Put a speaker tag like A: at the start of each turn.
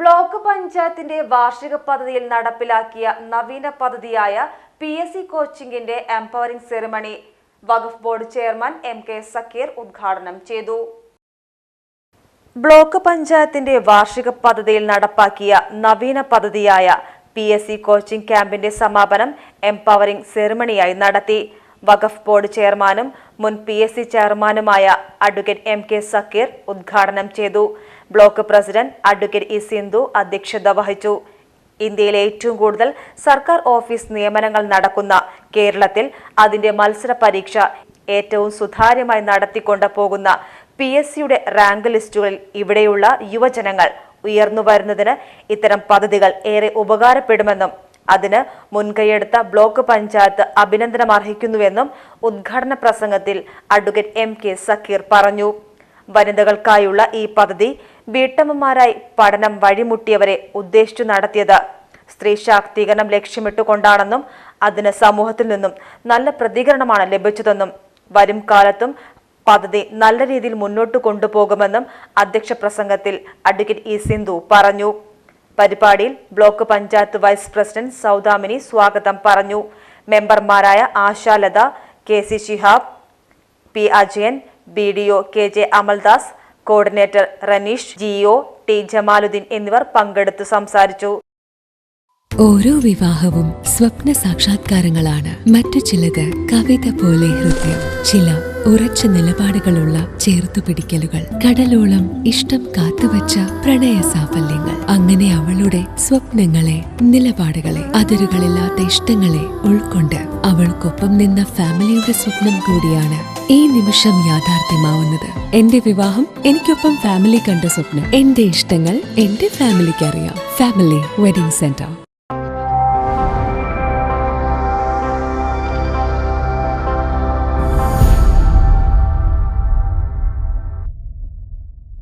A: Block പഞ്ചായത്തിന്റെ വാർഷിക പദ്ധതിയിൽ നടപ്പിലാക്കിയ നവീന പദ്ധതിയായ P S C കോച്ചിംഗിന്റെ empowering ceremony. Waqf board chairman M K Zakir ഉദ്ഘാടനം ചെയ്തു. ബ്ലോക്ക് പഞ്ചായത്തിന്റെ വാർഷിക പദ്ധതിയിൽ നടപ്പാക്കിയ നവീന പദ്ധതിയായ പി എസ് സി കോച്ചിംഗ് ക്യാമ്പിന്റെ സമാപനം എംപവറിംഗ് സെറിമണിയായി നടത്തി. വഖഫ് ബോർഡ് ചെയർമാനും മുൻ പി എസ് സി ചെയർമാനുമായ അഡ്വക്കേറ്റ് എം കെ സക്കീർ ഉദ്ഘാടനം ചെയ്തു. Block president advocate E Sindhu അധ്യക്ഷത വഹിച്ചു. ഇന്ത്യയിലെ ഏറ്റവും കൂടുതൽ സർക്കാർ ഓഫീസ് നിയമനങ്ങൾ നടക്കുന്ന കേരളത്തിൽ അതിന്റെ മത്സര പരീക്ഷ ഏറ്റവും സുതാര്യമായി നടത്തിക്കൊണ്ട് പോകുന്ന പി എസ് സിയുടെ റാങ്ക് ലിസ്റ്റുകളിൽ ഇവിടെയുള്ള യുവജനങ്ങൾ ഉയർന്നു വരുന്നതിന് ഇത്തരം പദ്ധതികൾ ഏറെ ഉപകാരപ്പെടുമെന്നും അതിന് മുൻകൈയെടുത്ത ബ്ലോക്ക് പഞ്ചായത്ത് അഭിനന്ദനം അർഹിക്കുന്നുവെന്നും ഉദ്ഘാടന പ്രസംഗത്തിൽ അഡ്വക്കേറ്റ് എം കെ സക്കീർ പറഞ്ഞു. വനിതകൾക്കായുള്ള ഈ പദ്ധതി വീട്ടമ്മമാരായി പഠനം വഴിമുട്ടിയവരെ ഉദ്ദേശിച്ചു നടത്തിയത്. സ്ത്രീ ശാക്തീകരണം ലക്ഷ്യമിട്ടുകൊണ്ടാണെന്നും അതിന് സമൂഹത്തിൽ നിന്നും നല്ല പ്രതികരണമാണ് ലഭിച്ചതെന്നും വരും കാലത്തും പദ്ധതി നല്ല രീതിയിൽ മുന്നോട്ട് കൊണ്ടുപോകുമെന്നും അധ്യക്ഷ പ്രസംഗത്തിൽ അഡ്വക്കേറ്റ് ഇ സിന്ധു പറഞ്ഞു. പരിപാടിയിൽ block panchayat vice president Saudamini സ്വാഗതം പറഞ്ഞു. മെമ്പർമാരായ Ashalatha K C Shihab P Ajayan B D O K J Amaldas coordinator Ranish G O T Jamaluddin എന്നിവർ പങ്കെടുത്തു സംസാരിച്ചു.
B: ഓരോ വിവാഹവും സ്വപ്ന സാക്ഷാത്കാരങ്ങളാണ്. മറ്റു ചിലത് കവിത പോലെ ഹൃദയം ചില ഉറച്ച നിലപാടുകളുള്ള ചേർത്തുപിടിക്കലുകൾ. കടലോളം ഇഷ്ടം കാത്തുവച്ച പ്രണയ സാഫല്യങ്ങൾ അങ്ങനെ അവളുടെ സ്വപ്നങ്ങളെ നിലപാടുകളെ അതിരുകളില്ലാത്ത ഇഷ്ടങ്ങളെ ഉൾക്കൊണ്ട് അവൾക്കൊപ്പം നിന്ന ഫാമിലിയുടെ സ്വപ്നം കൂടിയാണ് ഈ നിമിഷം യാഥാർത്ഥ്യമാവുന്നത്. എന്റെ വിവാഹം എനിക്കൊപ്പം ഫാമിലി കണ്ട സ്വപ്നം. എന്റെ ഇഷ്ടങ്ങൾ എന്റെ ഫാമിലിക്ക് അറിയാം ഫാമിലി വെഡിംഗ് സെന്റർ.